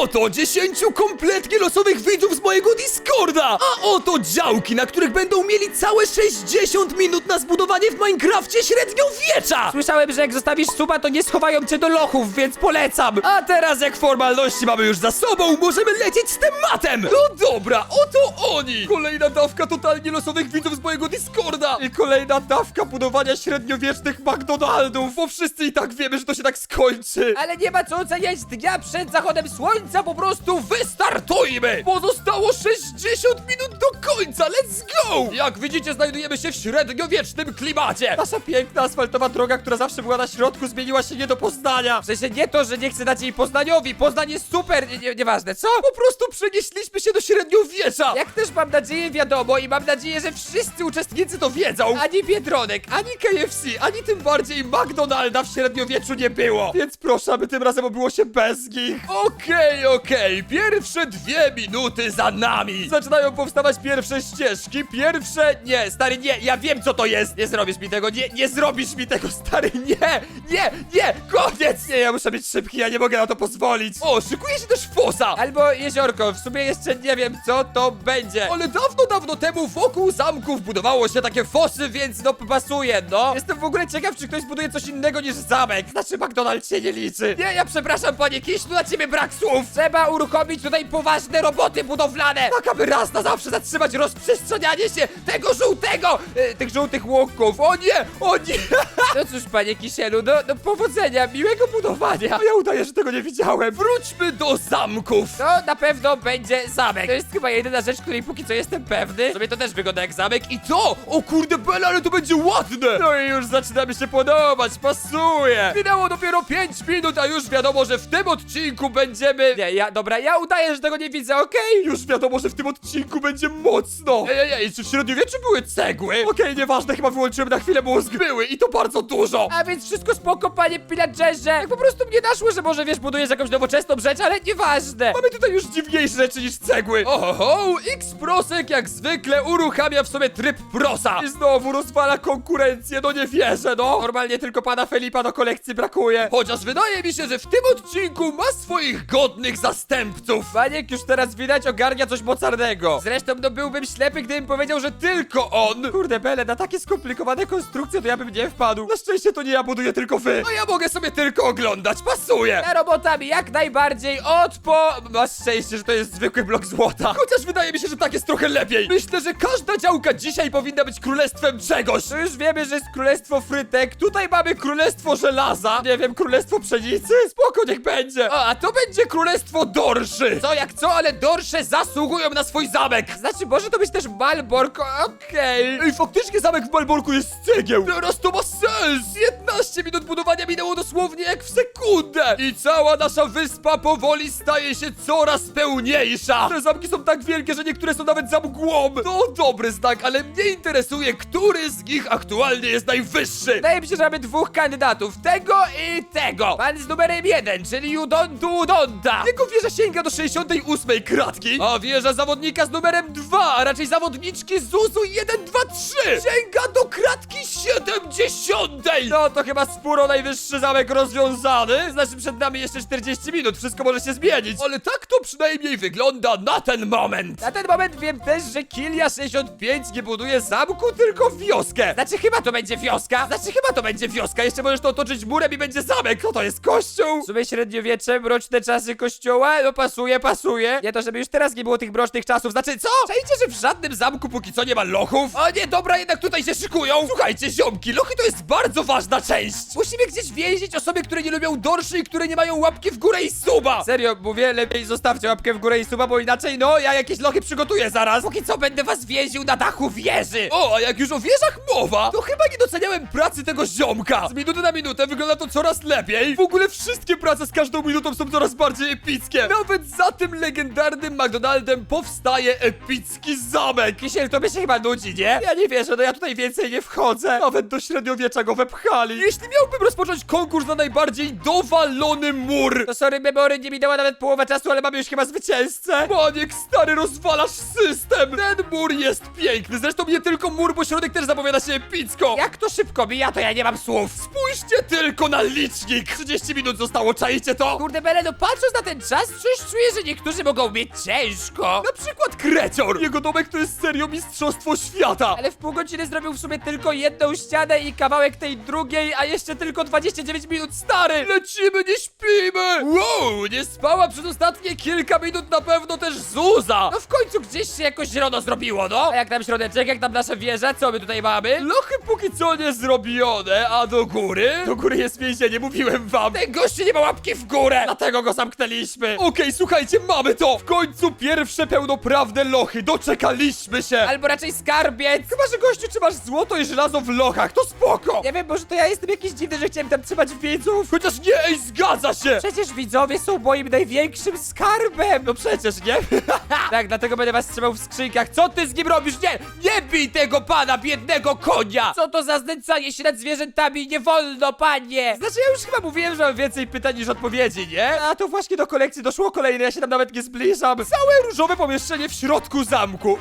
oto 10 kompletnie losowych widzów z mojego Discorda! A oto działki, na których będą mieli całe 60 minut na zbudowanie w Minecrafcie średniowiecza! Słyszałem, że jak zostawisz suba, to nie schowają cię do lochów, więc polecam. A teraz jak formalności mamy już za sobą, możemy lecieć z tematem! No dobra, oto oni! Kolejna dawka totalnie losowych widzów z mojego Discorda! I kolejna dawka budowania średniowiecznych McDonaldów, bo wszyscy i tak wiemy, że to się tak skończy! Ale nie ma co oceniać dnia przed zachodem słońca, po prostu Wystartujmy! Bo zostało 60 minut do końca, let's go! Jak widzicie, znajdujemy się w średniowiecznym klimacie! Nasza piękna asfaltowa droga, która zawsze była na środku, zmieniła się nie do poznania! W sensie nie to, że nie chcę dać jej Poznaniowi, Poznań jest super, nie, nie, nieważne, co? Po prostu przenieśliśmy się do średniowiecza! Jak też mam nadzieję, wiadomo, i mam nadzieję, że wszyscy uczestnicy to wiedzą! Ani Biedronek, ani KFC, ani tym bardziej McDonalda w średniowieczu nie było! Więc proszę, aby tym razem obyło się bez nich! Okej, okej, pierwsze dwie minuty za nami! Zaczynają powstawać pierwsze ścieżki, pierwsze... Nie, stary, nie, ja wiem co to jest! Nie zrobisz mi tego, nie, nie zrobisz mi tego, stary, nie! Nie, nie, koniec! Nie, ja muszę być szybki, ja nie mogę na to pozwolić! O, szykuje się też fosa! Albo jeziorko, w sumie jeszcze nie wiem, co to będzie. Ale dawno, dawno temu wokół zamków budowało się takie fosy, więc no pasuje, no. Jestem w ogóle ciekaw, czy ktoś buduje coś innego niż zamek. Znaczy McDonald's się nie liczy. Nie, ja przepraszam, panie Kiślu, na ciebie brak słów. Trzeba uruchomić tutaj poważne roboty budowlane. Tak, aby raz na zawsze zatrzymać rozprzestrzenianie się tego żółtego, e, tych żółtych łuków. O nie, o nie. No cóż, panie Kisielu, no, no powodzenia, miłego budowania. Ja udaję, że tego nie widziałem. Wróćmy do zamków. To na pewno będzie zamek. To jest chyba jedyna rzecz, której póki co jestem pewny. Sobie to też wygląda jak zamek i to! O kurde Bela, ale to będzie ładne! No i już zaczyna mi się podobać, pasuje! Minęło dopiero 5 minut, a już wiadomo, że w tym odcinku będziemy... Nie, ja, dobra, ja udaję, że tego nie widzę, okej? Już wiadomo, że w tym odcinku będzie mocno! Ej, ej, ej, czy w średniowieczu były cegły? Okej, nieważne, chyba wyłączyłem na chwilę mózg. Były i to bardzo dużo! A więc wszystko spoko, panie pillagerze. Tak po prostu mnie naszło, że może wiesz, budujesz jakąś nowoczesną rzecz, ale nieważne. Mamy tutaj już dziwniejsze rzeczy niż cegły. Oho, X-Prosek jak zwykle uruchamia w sobie tryb prosa. I znowu rozwala konkurencję, no nie wierzę, no. Normalnie tylko pana Felipa do kolekcji brakuje. Chociaż wydaje mi się, że w tym odcinku ma swoich godnych zastępców. Maniek już teraz widać ogarnia coś mocarnego. Zresztą no byłbym ślepy, gdybym powiedział, że Tylko on. Kurde bele, na takie skomplikowane konstrukcje to ja bym nie wpadł. Na szczęście to nie ja buduję, tylko wy. A ja mogę sobie tylko oglądać, pasuje. Na robotami jak najbardziej odpo... Masz szczęście, że to jest zwykły blok złota. Chociaż wydaje mi się, że tak jest trochę lepiej. Myślę, że każda działka dzisiaj powinna być królestwem czegoś. To już wiemy, że jest królestwo frytek. Tutaj mamy królestwo żelaza. Nie wiem, królestwo pszenicy? Spoko, niech będzie. A, a to będzie królestwo dorszy. Co jak co, ale dorsze zasługują na swój zamek. Znaczy, może to być też Malbork, okej. Ej, faktycznie zamek w Malborku jest z cegieł. Teraz to ma sens. 15 minut budowania minęło dosłownie jak w sekundę. I cała nasza wyspa powoli staje się coraz pełniejsza. Te zamki są tak wielkie, że niektóre są nawet za mgłą. To dobry znak, ale mnie interesuje, który z nich aktualnie jest najwyższy. Wydaje mi się, że mamy dwóch kandydatów, tego i tego. Pan z numerem jeden, czyli Udontu Udonta. Jego wieża sięga do 68 kratki, a wieża zawodnika z numerem 2, a raczej zawodniczki z UZU 1, 2, 3 sięga do kratki 70. No to chyba sporo najwyższy zamek rozwiązany. Znaczy przed nami jeszcze 40 minut, wszystko może się zmienić. Ale tak to przynajmniej wygląda na ten moment. Na ten moment wiem też, że Kilia 65 nie buduje zamku, tylko wioskę. Znaczy chyba to będzie wioska. Znaczy chyba to będzie wioska, jeszcze możesz to otoczyć murem i będzie zamek. Co to jest kościół? W sumie średniowiecze, mroczne czasy kościoła, no pasuje, pasuje. Nie to, żeby już teraz nie było tych mrocznych czasów, znaczy co? Czajcie, że w żadnym zamku póki co nie ma lochów? A nie, dobra, jednak tutaj się szykują. Słuchajcie, ziomki, lochy to jest bardzo ważna część. Musimy gdzieś więzić osoby, które nie lubią dorszy i które nie mają łapki w górę i suba. Serio, mówię, lepiej zostawcie łapkę w górę i suba, bo inaczej, no, ja jakieś lochy przygotuję zaraz. Póki co będę was więził na dachu wieży. O, a jak już o wieżach mowa, to chyba nie doceniałem pracy tego ziomka. Z minuty na minutę wygląda to coraz lepiej. W ogóle wszystkie prace z każdą minutą są coraz bardziej epickie. Nawet za tym legendarnym McDonaldem powstaje epicki zamek! Kisiel, to by się chyba nudzi, nie? Ja nie wierzę, no ja tutaj więcej nie wchodzę. Nawet do średniowiecza go wepchali. Jeśli miałbym rozpocząć konkurs na najbardziej dowalony mur, To sorry, memory nie minęła nawet połowa czasu, ale mamy już chyba zwycięzcę. Maniek, stary, rozwalasz system! Ten mur jest piękny, zresztą nie tylko mur, bo środek też zapowiada się epicko! Jak to szybko mija, to ja nie mam słów. Spójrzcie tylko na licznik! 30 minut zostało, czajcie to? Kurde, Bele, no patrząc na ten czas, coś czuję, że niektórzy mogą mieć ciężko. Na przykład Krecior! Jego domek to jest serio mistrzostwo świata! Ale w pół godziny zrobił w sumie tylko jedną ścianę i kawałek tej drugiej, a jeszcze tylko 29 minut stary. Lecimy, nie śpimy! Wow, nie spała przez ostatnie kilka minut na pewno też Zuza! No w końcu gdzieś się jakoś zielono zrobiło, no. A jak tam środeczek, jak tam nasza wieża, co my tutaj mamy? Lochy póki co nie zrobione, a do góry? Do góry jest więzienie, mówiłem wam! Ten gościu nie ma łapki w górę, dlatego go zamknęliśmy. Okej, słuchajcie, mamy to! W końcu pierwsze pełnoprawne lochy, doczekaliśmy się! Albo raczej skarbiec. Chyba, że gościu trzymasz złoto i żelazo w lochach, to spoko! Nie wiem, może to ja jestem jakiś dziwny, że chciałem tam trzymać widzów. Chociaż nie, ej, zgadza się! Przecież widzowie są moim największym skarbem. No przecież, nie? tak, dlatego będę was trzymał w skrzynkach. Co ty z nim robisz? Nie, nie bij tego pana, biednego konia! Co to za znęcanie się nad zwierzętami? Nie wolno, panie! Znaczy, ja już chyba mówiłem, że mam więcej pytań niż odpowiedzi, nie? A to właśnie do kolekcji doszło kolejne, ja się tam nawet nie zbliżam. Całe różowe pomieszczenie w środku zamku.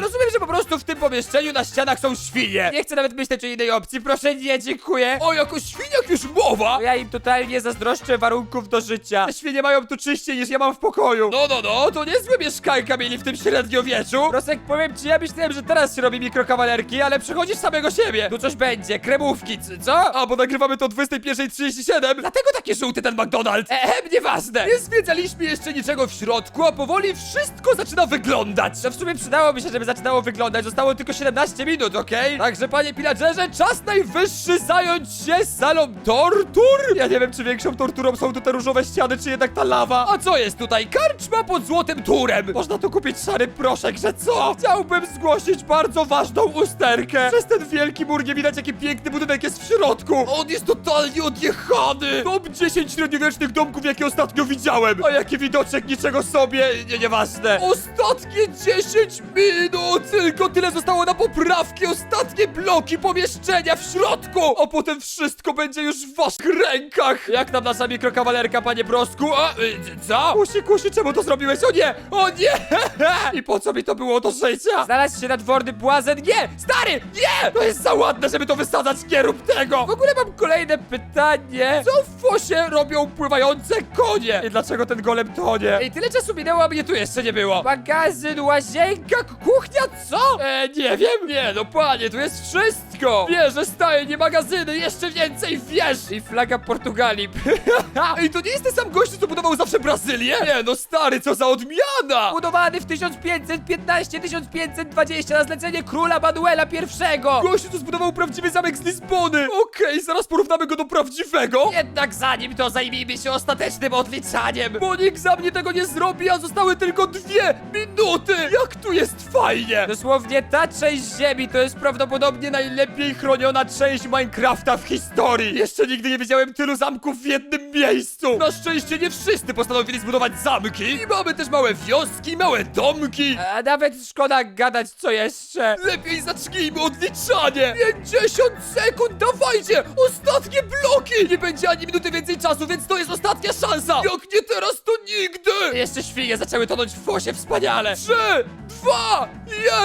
Rozumiem, że po prostu w tym pomieszczeniu na ścianach są świnie. Nie chcę nawet myśleć o innej opcji, proszę nie, dziękuję. O, jako świniach już mowa! Ja im totalnie zazdroszczę warunków do życia. Te świnie mają tu czyściej niż ja mam w pokoju. No, no, no, to niezłe mieszkanka mieli w tym średniowieczu. Rosek, powiem ci, ja myślałem, że teraz się robi mikrokawalerki, ale Przechodzisz samego siebie. tu coś będzie, kremówki, c- co? A, bo nagrywamy to o 21.37. Dlatego taki żółty ten McDonald's. Ehem, nieważne. Nie zwiedzaliśmy jeszcze niczego w środku, a powoli wszystko zaczyna wyglądać. No w sumie przydałoby się, żeby zaczynało wyglądać. Zostało tylko 17 minut, okej? Także, panie pillagerze, czas najwyższy zająć się salą tortur? Ja nie wiem, czy większą torturą są tu te różowe ściany, czy jednak ta lawa. A co jest tutaj? Karczma pod złotym turem. Można tu kupić szary proszek, że co? Chciałbym zgłosić bardzo ważną usterkę. Przez ten wielki mur nie widać, jaki piękny budynek jest w środku. On jest totalnie odjechany. Top 10 średniowiecznych domków, jakie ostatnio widziałem. A jaki widoczek, niczego sobie. Nie, nieważne. Ostatnie 10 minut. Tylko tyle zostało na poprawki. Ostatnie bloki pomieszczenia w środku. A potem wszystko będzie już w waszych rękach. Jak tam nasza mikrokawalerka, panie Brosku? A, y, co? Kusi, kusi, czemu to zrobiłeś? O nie, o nie. I po co mi to było do życia? Znalazł się nadworny błazen. Nie! Stary, nie! To jest za ładne, żeby to wysadzać, nie rób tego! W ogóle mam kolejne pytanie. Co w fosie robią pływające konie? I dlaczego ten golem tonie? Ej, tyle czasu minęło, a mnie tu jeszcze nie było. Magazyn, łazienka, kuchnia, co? E, nie wiem, nie no panie, tu jest wszystko! Wieże, stajnie, magazyny, jeszcze więcej wież! i flaga Portugalii. Ej, to nie jest ten sam gościu, co budował zawsze Brazylię? Nie no stary, co za odmiana! Budowany w 1515-1520 na zlecenie króla Manuela I. Gościu, co zbudował prawdziwy zamek z Lizbony! Okej, zaraz porównamy go do prawdziwego! Jednak zanim to zajmijmy się ostatecznym odliczaniem. Bo nikt za mnie tego nie zrobi, a zostały tylko dwie minuty! Jak tu jest fajnie! Dosłownie ta część ziemi to jest prawdopodobnie Najlepiej chroniona część Minecrafta w historii! Jeszcze nigdy nie widziałem tylu zamków w jednym miejscu! Na szczęście nie wszyscy postanowili zbudować zamki! I mamy też małe wioski, małe domki! A nawet szkoda gadać co jeszcze. Lepiej zacznijmy odliczanie! 50 sekund, dawajcie! Ostatnie bloki! Nie będzie ani minuty więcej czasu, więc to jest ostatnia szansa! Jak nie teraz, to nigdy! Jeszcze świnie zaczęły tonąć w fosie, wspaniale. 3, 2,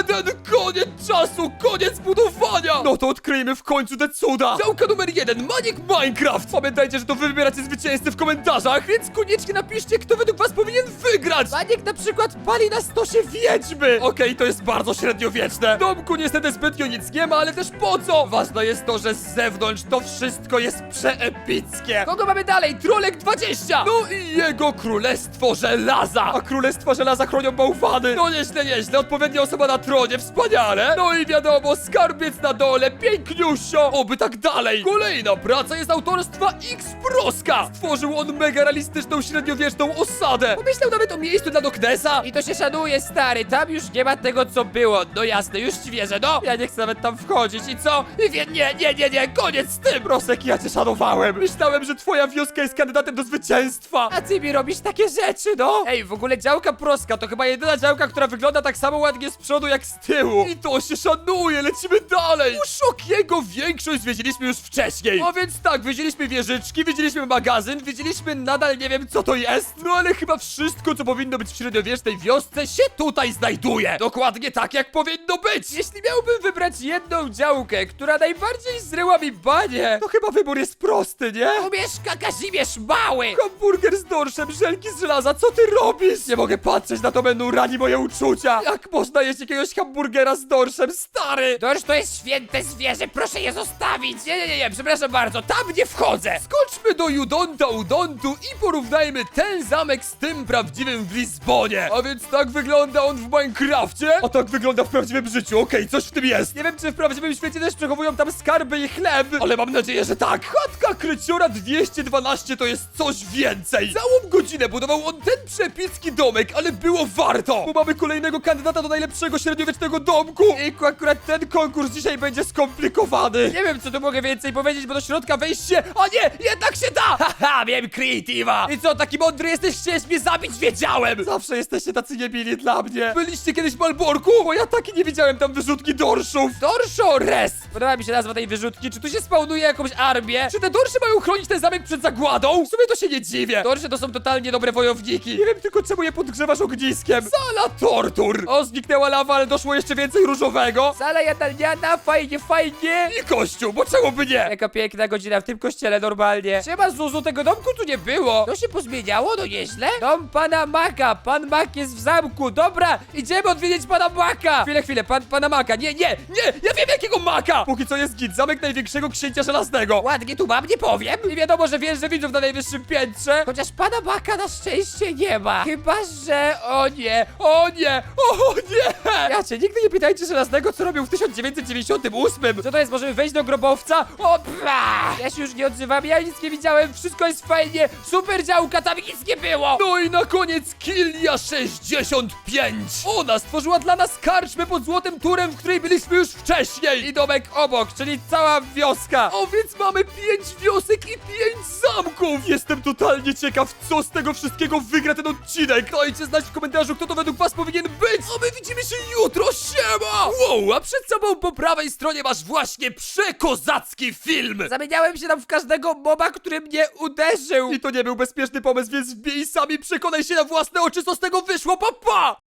1, koniec czasu, koniec budowania! No to odkryjmy w końcu te cuda! Działka numer 1, Maniek Minecraft! Pamiętajcie, że to wy wybieracie zwycięzcę w komentarzach, więc koniecznie napiszcie, kto według was powinien wygrać! Maniek na przykład pali na stosie Wiedźmy! Okej, to jest bardzo średniowieczne. W domku niestety zbytnio nic nie ma, ale też po co? Ważne jest to, że z zewnątrz to wszystko jest przeepickie. Kogo mamy dalej? Trolek 20! No i jego królestwo żelaza! A królestwa żelaza chronią bałwany! No nieźle, nieźle, odpowiednia osoba na tronie, wspaniale! No i wiadomo, skarbiec na dole, piękniusio! Oby tak dalej! Kolejna praca jest autorstwa X Proska! Stworzył on mega realistyczną średniowieczną osadę! Pomyślał nawet o miejscu dla Doknesa. I to się szanuje, stary, tam już nie ma tego, co było. No jasne, już ci wierzę, no. Ja nie chcę nawet tam wchodzić i co? I wie, nie, nie, nie, nie, koniec z tym! Rosek, ja cię szanowałem. Myślałem, że twoja wioska jest kandydatem do zwycięstwa. A ty mi robisz takie rzeczy, no. Ej, w ogóle działka proska to chyba jedyna działka, która wygląda tak samo ładnie z przodu jak z tyłu. I to się szanuje, lecimy dalej! U Szokiego większość zwiedziliśmy już wcześniej. A więc tak, wiedzieliśmy wieżyczki, wiedzieliśmy magazyn, wiedzieliśmy nadal nie wiem co to jest. No ale chyba wszystko, co powinno być w średniowiecznej wiosce się tutaj znajduje. Dokładnie tak, jak powinno być. Jeśli miałbym wybrać jedną działkę, która najbardziej zryła mi banie, To chyba wybór jest prosty, nie? to mieszka Kazimierz Mały. Hamburger z dorszem, żelki z żelaza, co ty robisz? Nie mogę patrzeć na to menu, rani moje uczucia. Jak można jeść jakiegoś hamburgera z dorszem, stary? Dorsz to jest święte zwierzę, proszę je zostawić. Nie, nie, nie, nie, przepraszam bardzo, tam nie wchodzę. Skoczmy do Judonta Udontu i porównajmy ten zamek z tym prawdziwym w Lizbonie. A więc tak wygląda on w Minecrafcie, a tak wygląda w prawdziwym życiu. Okej, coś w tym jest. Nie wiem, czy w prawdziwym świecie też przechowują tam skarby i chleb, ale mam nadzieję, że tak. Chatka Kryciora 212 to jest coś więcej. Całą godzinę budował on ten przepicki domek, ale było warto, bo mamy kolejnego kandydata do najlepszego średniowiecznego domku. I akurat ten konkurs dzisiaj będzie skomplikowany. Nie wiem, co tu mogę więcej powiedzieć, bo do środka wejście... A nie, jednak się da! Haha, miałem creative'a! I co, taki mądry jesteś, chciałeś mnie zabić? Wiedziałem! Zawsze jesteście tacy niemili dla mnie. Byliście kiedyś w Malborku? Bo ja taki nie widziałem tam wyrzutki dorszów. Dorszo Res! Podoba mi się nazwa tej wyrzutki. Czy tu się spawnuje jakąś armię? Czy te dorsze mają chronić ten zamek przed zagładą? W sumie to się nie dziwię. Dorsze to są totalnie dobre wojowniki. Nie wiem tylko czemu je podgrzewasz ogniskiem. Sala tortur! O, zniknęła lawa, ale doszło jeszcze więcej różowego. Sala jadalniana, fajnie, fajnie. I kościół, bo czemu by nie? Jaka piękna godzina w tym kościele normalnie. Siema Zuzu, tego domku tu nie było. To się pozmieniało, no nieźle. Dom pana Maka, pan Mak jest w zamku. Dobra, idziemy odwiedzić pana Maka. Chwilę, chwilę, pan, pana maka. Nie, nie, nie! Ja wiem jakiego maka! Póki co jest git, zamek największego księcia żelaznego. Ładnie tu mam, nie powiem. I wiadomo, że wierzę widzów na najwyższym piętrze. Chociaż pana Maka na szczęście nie ma. Chyba, że... O nie. O nie! O nie! Cię, nigdy nie pytajcie żelaznego, co robił w 1998. Co to jest, możemy wejść do grobowca? O, pla! Ja się już nie odzywam, ja nic nie widziałem, wszystko jest fajnie. Super działka, tam nic nie było. No i na koniec Kilia 65! Ona stworzyła dla nas karczmę pod Złotym Turem, w której byliśmy już wcześniej! I domek obok, czyli cała wioska. O, więc mamy pięć wiosek i pięć zamków! Jestem totalnie ciekaw, co z tego wszystkiego wygra ten odcinek! Dajcie znać w komentarzu, kto to według was powinien być! A my widzimy się jutro, siema! Wow, a przed sobą po prawej stronie masz właśnie przekozacki film! Zamieniałem się tam w każdego moba, który mnie uderzył. I to nie był bezpieczny pomysł, więc wbij sami przekonaj się na własne oczy, co z tego wyszło, papa! Pa!